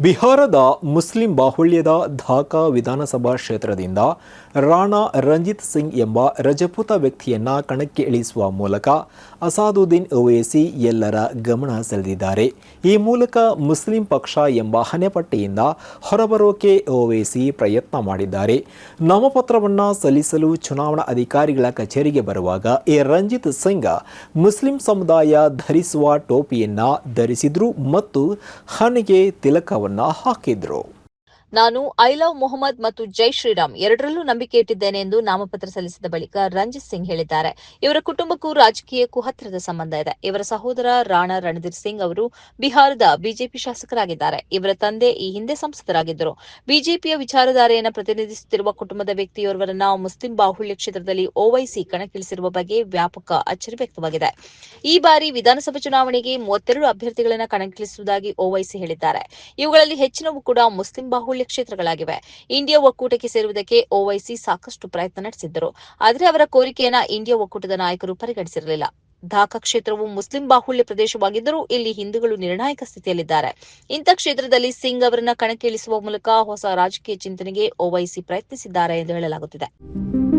ಬಿಹಾರದ ಮುಸ್ಲಿಂ ಬಾಹುಳ್ಯದ ಢಾಕಾ ವಿಧಾನಸಭಾ ಕ್ಷೇತ್ರದಿಂದ ರಾಣಾ ರಂಜಿತ್ ಸಿಂಗ್ ಎಂಬ ರಜಪೂತ ವ್ಯಕ್ತಿಯನ್ನ ಕಣಕ್ಕೆ ಇಳಿಸುವ ಮೂಲಕ ಅಸಾದುದ್ದೀನ್ ಓವೈಸಿ ಎಲ್ಲರ ಗಮನ ಸೆಳೆದಿದ್ದಾರೆ. ಈ ಮೂಲಕ ಮುಸ್ಲಿಂ ಪಕ್ಷ ಎಂಬ ಹಣೆಪಟ್ಟಿಯಿಂದ ಹೊರಬರೋಕೆ ಓವೈಸಿ ಪ್ರಯತ್ನ ಮಾಡಿದ್ದಾರೆ. ನಾಮಪತ್ರವನ್ನು ಸಲ್ಲಿಸಲು ಚುನಾವಣಾ ಅಧಿಕಾರಿಗಳ ಕಚೇರಿಗೆ ಬರುವಾಗ ಈ ರಂಜಿತ್ ಸಿಂಗ್ ಮುಸ್ಲಿಂ ಸಮುದಾಯ ಧರಿಸುವ ಟೋಪಿಯನ್ನ ಧರಿಸಿದ್ರು ಮತ್ತು ಹಣೆಗೆ ತಿಲಕವನ್ನ নাহা কেদ্র ನಾನು ಐ ಲವ್ ಮೊಹಮ್ಮದ್ ಮತ್ತು ಜೈ ಶ್ರೀರಾಮ್ ಎರಡರಲ್ಲೂ ನಂಬಿಕೆ ಇಟ್ಟಿದ್ದೇನೆ ಎಂದು ನಾಮಪತ್ರ ಸಲ್ಲಿಸಿದ ಬಳಿಕ ರಂಜಿತ್ ಸಿಂಗ್ ಹೇಳಿದ್ದಾರೆ. ಇವರ ಕುಟುಂಬಕ್ಕೂ ರಾಜಕೀಯಕ್ಕೂ ಹತ್ತಿರದ ಸಂಬಂಧ ಇದೆ. ಇವರ ಸಹೋದರ ರಾಣಾ ರಣಧೀರ್ ಸಿಂಗ್ ಅವರು ಬಿಹಾರದ ಬಿಜೆಪಿ ಶಾಸಕರಾಗಿದ್ದಾರೆ. ಇವರ ತಂದೆ ಈ ಹಿಂದೆ ಸಂಸದರಾಗಿದ್ದರು. ಬಿಜೆಪಿಯ ವಿಚಾರಧಾರೆಯನ್ನು ಪ್ರತಿನಿಧಿಸುತ್ತಿರುವ ಕುಟುಂಬದ ವ್ಯಕ್ತಿಯೋರ್ವರನ್ನ ಮುಸ್ಲಿಂ ಬಾಹುಳ್ಯ ಕ್ಷೇತ್ರದಲ್ಲಿ ಓವೈಸಿ ಕಣಕ್ಕಿಳಿಸಿರುವ ಬಗ್ಗೆ ವ್ಯಾಪಕ ಅಚ್ಚರಿ ವ್ಯಕ್ತವಾಗಿದೆ. ಈ ಬಾರಿ ವಿಧಾನಸಭಾ ಚುನಾವಣೆಗೆ ಮೂವತ್ತೆರಡು ಅಭ್ಯರ್ಥಿಗಳನ್ನು ಕಣಕ್ಕಿಳಿಸುವುದಾಗಿ ಓವೈಸಿ ಹೇಳಿದ್ದಾರೆ. ಇವುಗಳಲ್ಲಿ ಹೆಚ್ಚಿನವು ಕೂಡ ಮುಸ್ಲಿಂ ಬಾಹುಳ್ಯ ಕ್ಷೇತ್ರಗಳಾಗಿವೆ. ಇಂಡಿಯಾ ಒಕ್ಕೂಟಕ್ಕೆ ಸೇರುವುದಕ್ಕೆ ಓವೈಸಿ ಸಾಕಷ್ಟು ಪ್ರಯತ್ನ ನಡೆಸಿದ್ದರು. ಆದರೆ ಅವರ ಕೋರಿಕೆಯನ್ನ ಇಂಡಿಯಾ ಒಕ್ಕೂಟದ ನಾಯಕರು ಪರಿಗಣಿಸಿರಲಿಲ್ಲ. ಢಾಕಾ ಕ್ಷೇತ್ರವು ಮುಸ್ಲಿಂ ಬಾಹುಳ್ಯ ಪ್ರದೇಶವಾಗಿದ್ದರೂ ಇಲ್ಲಿ ಹಿಂದೂಗಳು ನಿರ್ಣಾಯಕ ಸ್ಥಿತಿಯಲ್ಲಿದ್ದಾರೆ. ಇಂಥ ಕ್ಷೇತ್ರದಲ್ಲಿ ಸಿಂಗ್ ಅವರನ್ನ ಕಣಕ್ಕಿಳಿಸುವ ಮೂಲಕ ಹೊಸ ರಾಜಕೀಯ ಚಿಂತನೆಗೆ ಓವೈಸಿ ಪ್ರಯತ್ನಿಸಿದ್ದಾರೆ ಎಂದು ಹೇಳಲಾಗುತ್ತಿದೆ.